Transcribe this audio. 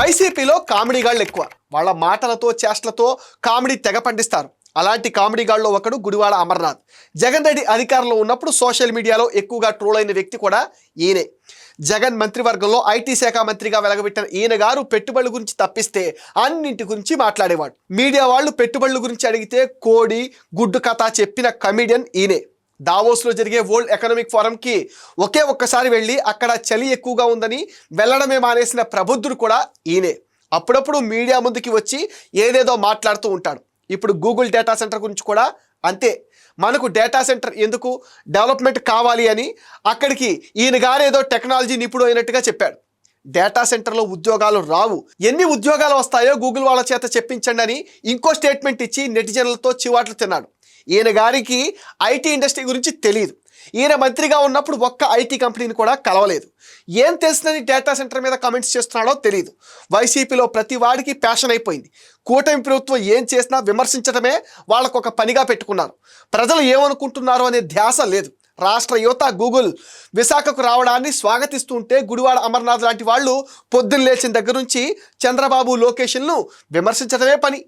వైసీపీలో కామెడీ గాళ్ళు ఎక్కువ. వాళ్ళ మాటలతో చేష్టలతో కామెడీ తెగ పండిస్తారు. అలాంటి కామెడీ గాళ్ళలో ఒకడు గుడివాడ అమర్నాథ్. జగన్ రెడ్డి అధికారంలో ఉన్నప్పుడు సోషల్ మీడియాలో ఎక్కువగా ట్రోల్ అయిన వ్యక్తి కూడా ఈయనే. జగన్ మంత్రివర్గంలో ఐటీ శాఖ మంత్రిగా వెలగబెట్టిన ఈయన గారు పెట్టుబడుల గురించి తప్పిస్తే అన్నింటి గురించి మాట్లాడేవాడు. మీడియా వాళ్ళు పెట్టుబడుల గురించి అడిగితే కోడి గుడ్డు కథ చెప్పిన కమిడియన్ ఈయనే. దావోస్లో జరిగే వరల్డ్ ఎకనామిక్ ఫోరంకి ఒకే ఒక్కసారి వెళ్ళి అక్కడ చలి ఎక్కువగా ఉందని వెళ్ళడమే మానేసిన ప్రబుద్ధుడు కూడా ఈయనే. అప్పుడప్పుడు మీడియా ముందుకి వచ్చి ఏదేదో మాట్లాడుతూ ఉంటాడు. ఇప్పుడు గూగుల్ డేటా సెంటర్ గురించి కూడా అంతే. మనకు డేటా సెంటర్ ఎందుకు? డెవలప్మెంట్ కావాలి అని అక్కడికి ఈయన గారేదో టెక్నాలజీ నిపుణుడు అయినట్టుగా చెప్పాడు. డేటా సెంటర్లో ఉద్యోగాలు రావు. ఎన్ని ఉద్యోగాలు వస్తాయో గూగుల్ వాళ్ళ చేత చెప్పించండి అని ఇంకో స్టేట్మెంట్ ఇచ్చి నెటిజన్లతో చివాట్లు తిన్నాడు. ఈయన గారికి ఐటీ ఇండస్ట్రీ గురించి తెలియదు ఈయన మంత్రిగా ఉన్నప్పుడు ఒక్క ఐటీ కంపెనీని కూడా కలవలేదు. ఏం తెలిసినది డేటా సెంటర్ మీద కమెంట్స్ చేస్తున్నాడో తెలియదు వైసీపీలో ప్రతి వాడికి ప్యాషన్ అయిపోయింది. కూటమి ప్రభుత్వం ఏం చేసినా విమర్శించడమే వాళ్ళకు ఒక పనిగా పెట్టుకున్నారు. ప్రజలు ఏమనుకుంటున్నారు అనే ధ్యాస లేదు. రాష్ట్ర యువత గూగుల్ విశాఖకు రావడాన్ని స్వాగతిస్తుంటే గుడివాడ అమర్నాథ్ లాంటి వాళ్ళు పొద్దున్న లేచిన దగ్గర నుంచి చంద్రబాబు లొకేషన్ను విమర్శించడమే పని.